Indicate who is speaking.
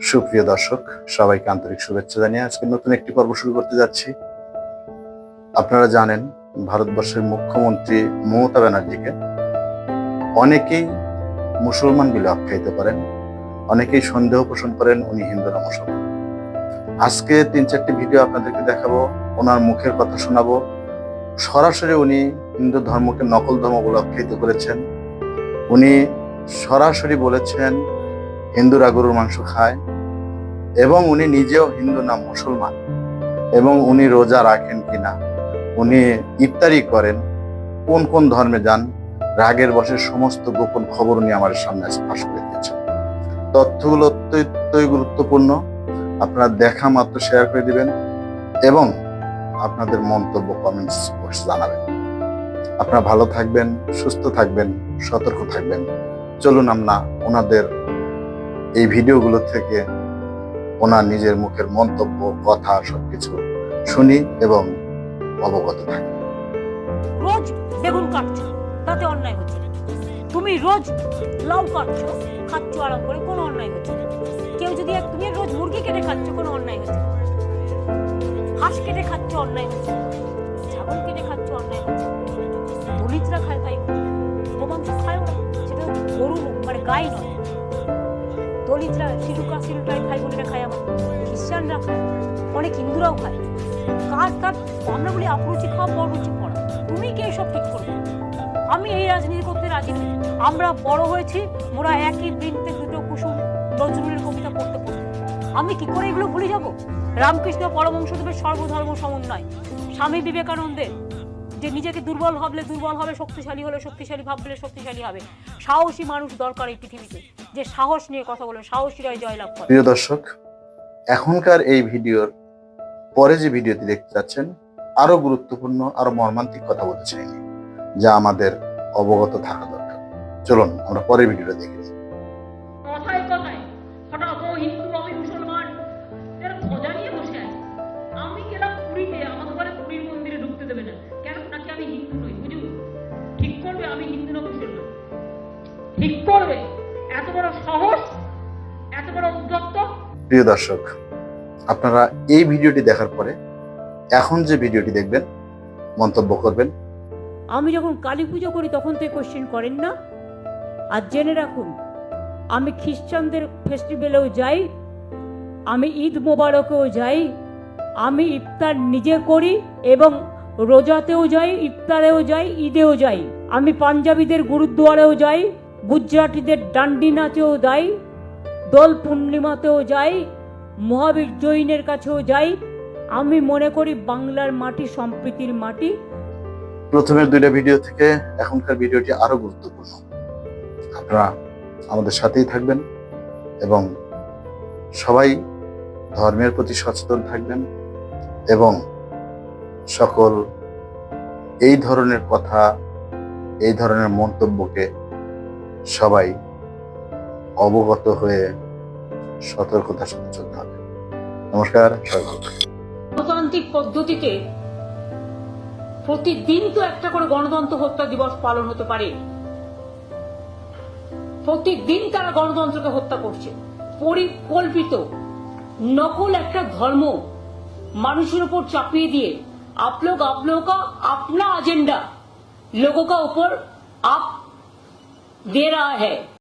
Speaker 1: সুপ্রিয় দর্শক, সবাইকে আন্তরিক শুভেচ্ছা জানিয়ে আজকে নতুন একটি পর্ব শুরু করতে যাচ্ছি। আপনারা জানেন, ভারতবর্ষের মুখ্যমন্ত্রী মমতা ব্যানার্জিকে অনেকেই মুসলমান বলে আখ্যায়িত করেন, অনেকেই সন্দেহ পোষণ করেন উনি হিন্দু না মুসলমান। আজকে তিন চারটি ভিডিও আপনাদেরকে দেখাবো, ওনার মুখের কথা শোনাবো। সরাসরি উনি হিন্দু ধর্মকে নকল ধর্ম বলে আখ্যায়িত করেছেন। উনি সরাসরি বলেছেন হিন্দুরা গরুর মাংস খায় এবং উনি নিজেও হিন্দু না, মুসলমান এবং উনি রোজা রাখেন কিনা, উনি ইফতারি করেন, কোন কোন ধর্মে যান, রাগের বসে সমস্ত গোপন খবর উনি আমার সামনে ফাঁস করে দিয়েছেন। তথ্যগুলো অত্যন্তই গুরুত্বপূর্ণ, আপনারা দেখা মাত্র শেয়ার করে দিবেন এবং আপনাদের মন্তব্য কমেন্টস বক্স জানাবেন। আপনারা ভালো থাকবেন, সুস্থ থাকবেন, সতর্ক থাকবেন। চলুন আমরা ওনাদের এই ভিডিওগুলো থেকে ওনার নিজের মুখের মন্তব্য, কথা, সবকিছু শুনি এবং অবগত থাকি।
Speaker 2: রোজ বেগুন কাটছো, তাতে অন্যায় হচ্ছে না। তুমি রোজ লাউ কাটছো, খাচ্ছ আরাম করে, কোনো অন্যায় হচ্ছে না। কেউ যদি তুমি রোজ মুরগি কেটে খাচ্ছ, কোনো অন্যায় হচ্ছে হাঁস কেটে খাচ্ছ, অন্যায় হচ্ছে ছাগল কেটে খাচ্ছ, অন্যায় হচ্ছে দলিতরা খায় ভাই গোমাংস খায় সেটা গরু মানে গাই নয়। দলিতরা শিলুকা শিলুটাই ভাই বোনেরা খায় আবার। খ্রিস্টানরা খায়। অনেক হিন্দুরাও খায়। কার কার? আমরা বলি অপরুচি খাওয়া পররুচি পড়া। তুমি কে সব ঠিক করবে? আমি এই রাজনীতি করতে রাজি নই। আমরা বড় হয়েছি মোরা একই বৃন্তে দুটো কুসুম নজরুলের কবিতা পড়তে পড়তে। আমি কি করে এগুলো ভুলে যাব? রামকৃষ্ণ পরমংশদেবের সর্বধর্ম সমন্বয়। স্বামী বিবেকানন্দের যে নিজেকে দুর্বল ভাবলে দুর্বল হবে, শক্তিশালী হলে শক্তিশালী ভাবলে শক্তিশালী হবে। সাহসী মানুষ দরকার এই পৃথিবীতে। যে সাহস নিয়ে কথা বলবেন সাহসীরাই জয়লাভ করে।
Speaker 1: প্রিয় দর্শক এখনকার এই ভিডিওর পরে যে ভিডিওটি দেখতে যাচ্ছেন আরও গুরুত্বপূর্ণ আরও মর্মান্তিক কথা বলতে চাইনি যা আমাদের অবগত থাকা দরকার। চলুন আমরা পরের ভিডিওটা দেখেছি
Speaker 2: কথায় কথায় হঠাৎ বড় সাহস এত বড় উদ্যক্ত।
Speaker 1: প্রিয় দর্শক আপনারা এই ভিডিওটি দেখার পরে এখন যে ভিডিওটি দেখবেন মন্তব্য করবেন।
Speaker 2: আমি যখন কালী পুজো করি তখন তো কোশ্চেন করেন না। আর জেনে রাখুন আমি খ্রিস্টানদের ফেস্টিভ্যালেও যাই আমি ঈদ মোবারকেও যাই আমি ইফতার নিজে করি এবং রোজাতেও যাই ইফতারেও যাই ঈদেও যাই। আমি পাঞ্জাবিদের গুরুদ্বারেও যাই গুজরাটিদের ডান্ডি নাচেও যাই, দোল পূর্ণিমাতেও যাই, মহাবীর জৈনের কাছেও যাই, আমি মনে করি বাংলার মাটি সম্প্রীতির মাটি।
Speaker 1: প্রথমের দুইটা ভিডিও থেকে এখনকার ভিডিওটি আরও গুরুত্বপূর্ণ। আপনারা আমাদের সাথেই থাকবেন এবং সবাই ধর্মের প্রতি সচেতন থাকবেন এবং সকল এই ধরনের কথা, এই ধরনের মন্তব্যকে সবাই অবগত হয়ে সতর্কতার সাথে চলতে হবে নমস্কার সবাই ভালো থাকবেন।
Speaker 2: গণতান্ত্রিক পদ্ধতিতে প্রতিদিন তো একটা করে গণতন্ত্র হত্যা দিবস পালন হতে পারে প্রতিদিন তারা গণতন্ত্রকে হত্যা করছে পরিকল্পিত নকল একটা ধর্ম মানুষের উপর চাপিয়ে দিয়ে आप लोग आप लोगों का अपना एजेंडा लोगों का ऊपर आप दे रहा है।